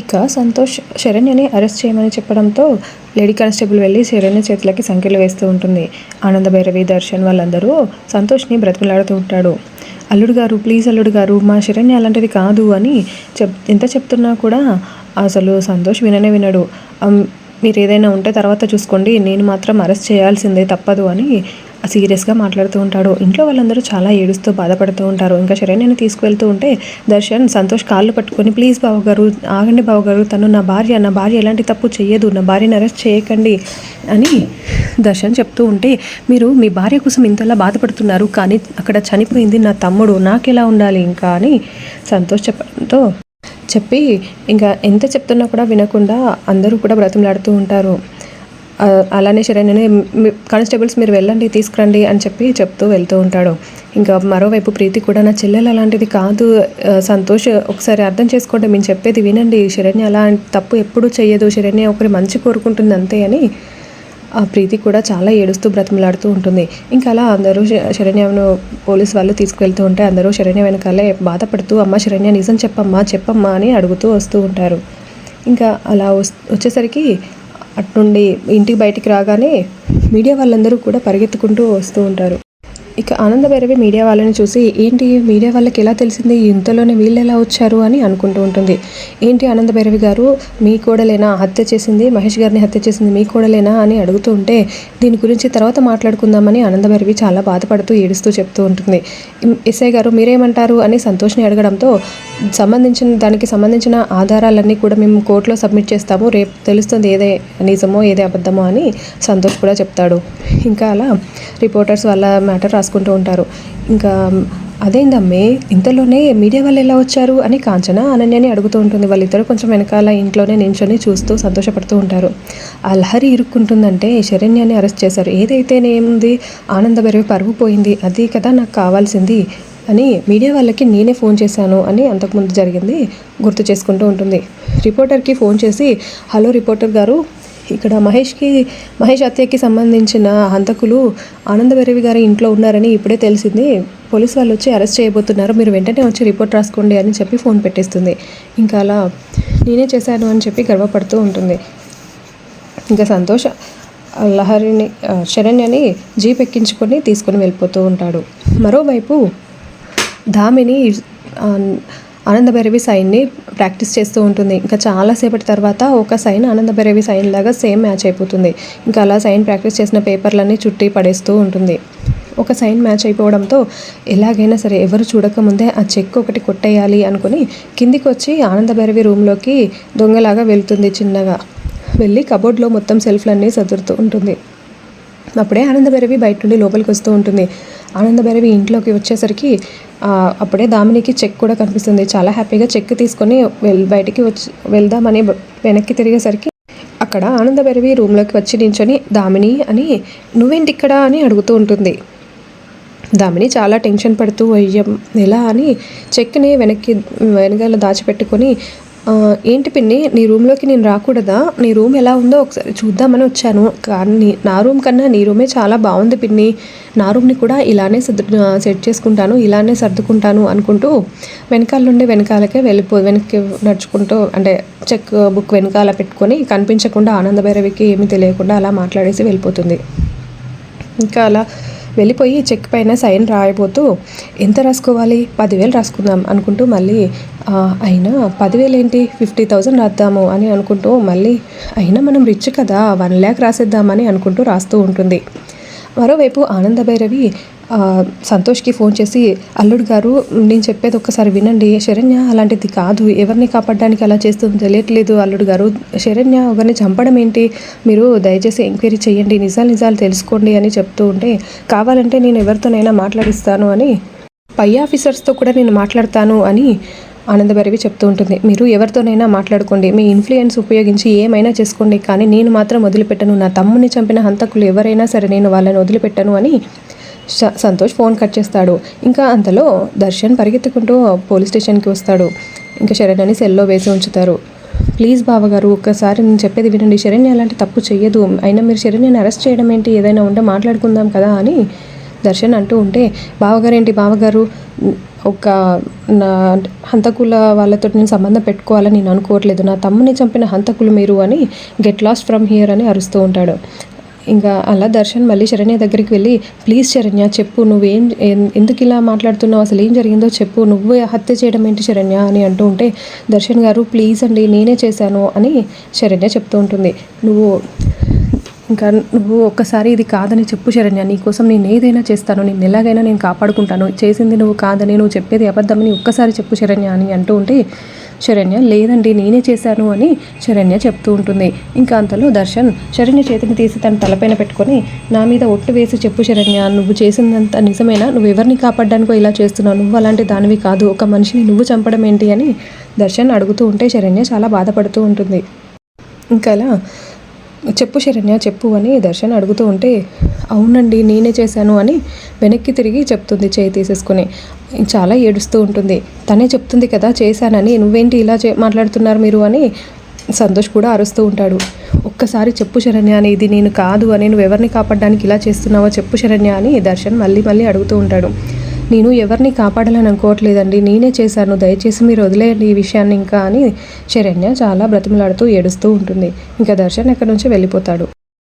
ఇక సంతోష్ శరణ్యని అరెస్ట్ చేయమని చెప్పడంతో లేడీ కానిస్టేబుల్ వెళ్ళి శరణ్య చేతులకి సంఖ్యలు వేస్తూ ఉంటుంది. ఆనంద భైరవి దర్శన్ వాళ్ళందరూ సంతోష్ని బ్రతిమలాడుతూ ఉంటాడు. అల్లుడు గారు ప్లీజ్ అల్లుడు గారు మా శరణ్య అలాంటిది కాదు అని చెప్ ఎంత చెప్తున్నా కూడా అసలు సంతోష్ విననే వినడు. మీరు ఏదైనా ఉంటే తర్వాత చూసుకోండి నేను మాత్రం అరెస్ట్ చేయాల్సిందే తప్పదు అని సీరియస్గా మాట్లాడుతూ ఉంటాడు. ఇంట్లో వాళ్ళందరూ చాలా ఏడుస్తూ బాధపడుతూ ఉంటారు. ఇంకా శరణ్యను తీసుకువెళ్తూ ఉంటే దర్శన్ సంతోష్ కాళ్ళు పట్టుకొని ప్లీజ్ బావగారు ఆగండి బావగారు తను నా భార్య నా భార్య ఎలాంటి తప్పు చేయదు నా భార్యను అరెస్ట్ చేయకండి అని దర్శన్ చెప్తూ ఉంటే మీరు మీ భార్య కోసం ఇంతలా బాధపడుతున్నారు కానీ అక్కడ చనిపోయింది నా తమ్ముడు నాకెలా ఉండాలి ఇంకా అని సంతోష్ చెప్పడంతో చెప్పి ఇంకా ఎంత చెప్తున్నా కూడా వినకుండా అందరూ కూడా బ్రతిమలాడుతూ ఉంటారు. అలానే శరణ్యని కానిస్టేబుల్స్ మీరు వెళ్ళండి తీసుకురండి అని చెప్పి చెప్తూ వెళ్తూ ఉంటాడు. ఇంకా మరోవైపు ప్రీతి కూడా నా చెల్లెలు అలాంటిది కాదు. సంతోష్ ఒకసారి అర్థం చేసుకోండి. మేము చెప్పేది వినండి. శరణ్య అలా తప్పు ఎప్పుడూ చేయదు శరణ్య ఒకరి మంచి కోరుకుంటుంది అంతే అని ఆ ప్రీతి కూడా చాలా ఏడుస్తూ బ్రతిమలాడుతూ ఉంటుంది. ఇంకా అలా అందరూ శరణ్యను పోలీస్ వాళ్ళు తీసుకువెళ్తూ ఉంటే అందరూ శరణ్య వెనకాలే బాధపడుతూ అమ్మ శరణ్య నిజం చెప్పమ్మా చెప్పమ్మా అని అడుగుతూ వస్తూ ఉంటారు. ఇంకా అలా వచ్చేసరికి అట్నుండి ఇంటికి బయటికి రాగానే మీడియా వాళ్ళందరూ కూడా పరిగెత్తుకుంటూ వస్తూ ఉంటారు. ఇక ఆనంద భైరవి మీడియా వాళ్ళని చూసి ఏంటి మీడియా వాళ్ళకి ఎలా తెలిసింది? ఇంతలోనే వీళ్ళు ఎలా వచ్చారు? అని అనుకుంటూ ఉంటుంది. ఏంటి ఆనంద భైరవి గారు మీ కోడలేనా? హత్య చేసింది? మహేష్ గారిని హత్య చేసింది మీ కోడలేనా? అని అడుగుతూ ఉంటే దీని గురించి తర్వాత మాట్లాడుకుందామని ఆనంద భైరవి చాలా బాధపడుతూ ఏడుస్తూ చెప్తూ ఉంటుంది. ఎస్ఐ గారు మీరేమంటారు? అని సంతోష్ని అడగడంతో సంబంధించిన దానికి సంబంధించిన ఆధారాలన్నీ కూడా మేము కోర్టులో సబ్మిట్ చేస్తాము. రేపు తెలుస్తుంది ఏదే నిజమో ఏదే అబద్ధమో అని సంతోష్ కూడా చెప్తాడు. ఇంకా అలా రిపోర్టర్స్ వాళ్ళ మ్యాటర్ రాసుకుంటూ ఉంటారు. ఇంకా అదేందమ్మే ఇంతలోనే మీడియా వాళ్ళు ఎలా వచ్చారు? అని కాంచన అనన్యని అడుగుతూ ఉంటుంది. వాళ్ళిద్దరూ కొంచెం వెనకాల ఇంట్లోనే నించొని చూస్తూ సంతోషపడుతూ ఉంటారు. ఆ లహరి ఇరుక్కుంటుందంటే శరణ్యాన్ని అరెస్ట్ చేశారు. ఏదైతేనేముంది ఆనంద బెరవి పరుగు పోయింది. అది కదా నాకు కావాల్సింది అని మీడియా వాళ్ళకి నేనే ఫోన్ చేశాను అని అంతకుముందు జరిగింది గుర్తు చేసుకుంటూ ఉంటుంది. రిపోర్టర్కి ఫోన్ చేసి హలో రిపోర్టర్ గారు ఇక్కడ మహేష్కి మహేష్ హత్యకి సంబంధించిన హంతకులు ఆనందభైరవి గారి ఇంట్లో ఉన్నారని ఇప్పుడే తెలిసింది. పోలీస్ వాళ్ళు వచ్చి అరెస్ట్ చేయబోతున్నారు. మీరు వెంటనే వచ్చి రిపోర్ట్ రాసుకోండి అని చెప్పి ఫోన్ పెట్టేస్తుంది. ఇంకా అలా నేనే చేశాను అని చెప్పి గర్వపడుతూ ఉంటుంది. ఇంకా సంతోష్ లహరిని శరణ్యని జీప్ ఎక్కించుకొని తీసుకొని వెళ్ళిపోతూ ఉంటాడు. మరోవైపు ధామిని ఆనందభైరవి సైన్ని ప్రాక్టీస్ చేస్తూ ఉంటుంది. ఇంకా చాలాసేపటి తర్వాత ఒక సైన్ ఆనందభైరవి సైన్ లాగా సేమ్ మ్యాచ్ అయిపోతుంది. ఇంకా అలా సైన్ ప్రాక్టీస్ చేసిన పేపర్లన్నీ చుట్టి పడేస్తూ ఉంటుంది. ఒక సైన్ మ్యాచ్ అయిపోవడంతో ఎలాగైనా సరే ఎవరు చూడకముందే ఆ చెక్ ఒకటి కొట్టేయాలి అనుకుని కిందికి వచ్చి ఆనందభైరవి రూమ్లోకి దొంగలాగా వెళ్తుంది చిన్నగా. వెళ్ళి కబోర్డ్లో మొత్తం సెల్ఫ్లన్నీ సదురుతూ ఉంటుంది. అప్పుడే ఆనందభైరవి బయట నుండి లోపలికి వస్తూ ఉంటుంది. ఆనందభైరవి ఇంట్లోకి వచ్చేసరికి అప్పుడే దామినికి చెక్ కూడా కనిపిస్తుంది. చాలా హ్యాపీగా చెక్ తీసుకొని వెల్ బయటికి వచ్చి వెళ్దామని వెనక్కి తిరిగేసరికి అక్కడ ఆనందభైరవి రూమ్లోకి వచ్చి నించొని దామిని అని నువ్వేంటి ఇక్కడ అని అడుగుతూ ఉంటుంది. దామిని చాలా టెన్షన్ పడుతూ అయ్యం ఎలా అని చెక్ని వెనక్కి వెనకాల దాచిపెట్టుకొని ఏంటి పిన్ని నీ రూమ్లోకి నేను రాకూడదా? నీ రూమ్ ఎలా ఉందో ఒకసారి చూద్దామని వచ్చాను. కానీ నా రూమ్ కన్నా నీ రూమే చాలా బాగుంది పిన్ని. నా రూమ్ని కూడా ఇలానే సర్దు సెట్ చేసుకుంటాను ఇలానే సర్దుకుంటాను అనుకుంటూ వెనకాల నుండి వెనకాలకే వెళ్ళిపో వెనక్కి నడుచుకుంటూ అంటే చెక్ బుక్ వెనకాల పెట్టుకొని కనిపించకుండా ఆనందభైరవికి ఏమీ తెలియకుండా అలా మాట్లాడేసి వెళ్ళిపోతుంది. ఇంకా అలా వెళ్ళిపోయి చెక్ పైన సైన్ రాయబోతూ ఎంత రాసుకోవాలి? పదివేలు రాసుకుందాం అనుకుంటూ మళ్ళీ అయినా పదివేలు ఏంటి ఫిఫ్టీ థౌజండ్ రాద్దాము అని అనుకుంటూ మళ్ళీ అయినా మనం రిచ్ కదా వన్ ల్యాక్ రాసేద్దామని అనుకుంటూ రాస్తూ ఉంటుంది. మరోవైపు ఆనంద భైరవి సంతోష్కి ఫోన్ చేసి అల్లుడు గారు నేను చెప్పేది ఒక్కసారి వినండి. శరణ్య అలాంటిది కాదు. ఎవరిని కాపాడడానికి అలా చేస్తుందో తెలియట్లేదు అల్లుడు గారు. శరణ్య ఒకరిని చంపడం ఏంటి? మీరు దయచేసి ఎంక్వైరీ చేయండి. నిజాలు నిజాలు తెలుసుకోండి అని చెప్తూ ఉంటే కావాలంటే నేను ఎవరితోనైనా మాట్లాడిస్తాను అని పై ఆఫీసర్స్తో కూడా నేను మాట్లాడతాను అని ఆనందభైరవి చెప్తూ ఉంటుంది మీరు ఎవరితోనైనా మాట్లాడుకోండి. మీ ఇన్ఫ్లుయెన్స్ ఉపయోగించి ఏమైనా చేసుకోండి. కానీ నేను మాత్రం వదిలిపెట్టను. నా తమ్ముని చంపిన హంతకులు ఎవరైనా సరే నేను వాళ్ళని వదిలిపెట్టను అని స- సంతోష్ ఫోన్ కట్ చేస్తాడు. ఇంకా అంతలో దర్శన్ పరిగెత్తుకుంటూ పోలీస్ స్టేషన్కి వస్తాడు. ఇంకా శరణ్యని సెల్లో వేసి ఉంచుతారు. ప్లీజ్ బావగారు ఒక్కసారి నేను చెప్పేది వినండి. శరణ్య అలాంటి తప్పు చేయదు అయినా మీరు శరణ్యని అరెస్ట్ చేయడం ఏంటి? ఏదైనా ఉంటే మాట్లాడుకుందాం కదా అని దర్శన్ అంటూ ఉంటే బావగారు ఏంటి బావగారు? ఒక నా హంతకుల వాళ్ళతో నేను సంబంధం పెట్టుకోవాలని నేను అనుకోవట్లేదు. నా తమ్ముని చంపిన హంతకులు మీరు అని గెట్ లాస్ట్ ఫ్రమ్ హియర్ అని అరుస్తూ ఉంటాడు. ఇంకా అలా దర్శన్ మళ్ళీ శరణ్య దగ్గరికి వెళ్ళి ప్లీజ్ శరణ్య చెప్పు నువ్వేం ఎందుకు ఇలా మాట్లాడుతున్నావు? అసలు ఏం జరిగిందో చెప్పు. నువ్వే హత్య చేయడం ఏంటి శరణ్య? అని అంటూ ఉంటే దర్శన్ గారు ప్లీజ్ అండి నేనే చేశాను అని శరణ్య చెప్తూ ఉంటుంది. నువ్వు ఇంకా నువ్వు ఒక్కసారి ఇది కాదని చెప్పు శరణ్య. నీకోసం నేను ఏదైనా చేస్తాను నేను ఎలాగైనా నేను కాపాడుకుంటాను. చేసింది నువ్వు కాదని నువ్వు చెప్పేది అబద్ధమని ఒక్కసారి చెప్పు శరణ్య అని అంటూ ఉంటే శరణ్య లేదండి నేనే చేశాను అని శరణ్య చెప్తూ ఉంటుంది. ఇంకా అంతలో దర్శన్ శరణ్య చేతిని తీసి తన తలపైన పెట్టుకొని నా మీద ఒట్టు వేసి చెప్పు శరణ్య నువ్వు చేసిందంత నిజమేనా? నువ్వు ఎవరిని కాపాడడానికో ఇలా చేస్తున్నావు? నువ్వు అలాంటి దానివి కాదు. ఒక మనిషిని నువ్వు చంపడం ఏంటి అని దర్శన్ అడుగుతూ ఉంటే శరణ్య చాలా బాధపడుతూ ఉంటుంది. ఇంకా అలా చెప్పు శరణ్య చెప్పు అని దర్శన్ అడుగుతూ ఉంటే అవునండి నేనే చేశాను అని వెనక్కి తిరిగి చెప్తుంది చేయి తీసేసుకొని. చాలా ఏడుస్తూ ఉంటుంది. తనే చెప్తుంది కదా చేశానని నువ్వేంటి ఇలా చే మాట్లాడుతున్నారు మీరు అని సంతోష్ కూడా అరుస్తూ ఉంటాడు. ఒక్కసారి చెప్పు శరణ్య అని ఇది నేను కాదు అని నువ్వు ఎవరిని కాపాడడానికి ఇలా చేస్తున్నావో చెప్పు శరణ్య అని దర్శన్ మళ్ళీ మళ్ళీ అడుగుతూ ఉంటాడు. నేను ఎవరిని కాపాడాలని అనుకోవట్లేదండి. నేనే చేశాను. దయచేసి మీరు వదిలేయండి ఈ విషయాన్ని ఇంకా అని శరణ్య చాలా బ్రతిమలాడుతూ ఏడుస్తూ ఉంటుంది. ఇంకా దర్శన్ అక్కడి నుంచి వెళ్ళిపోతాడు?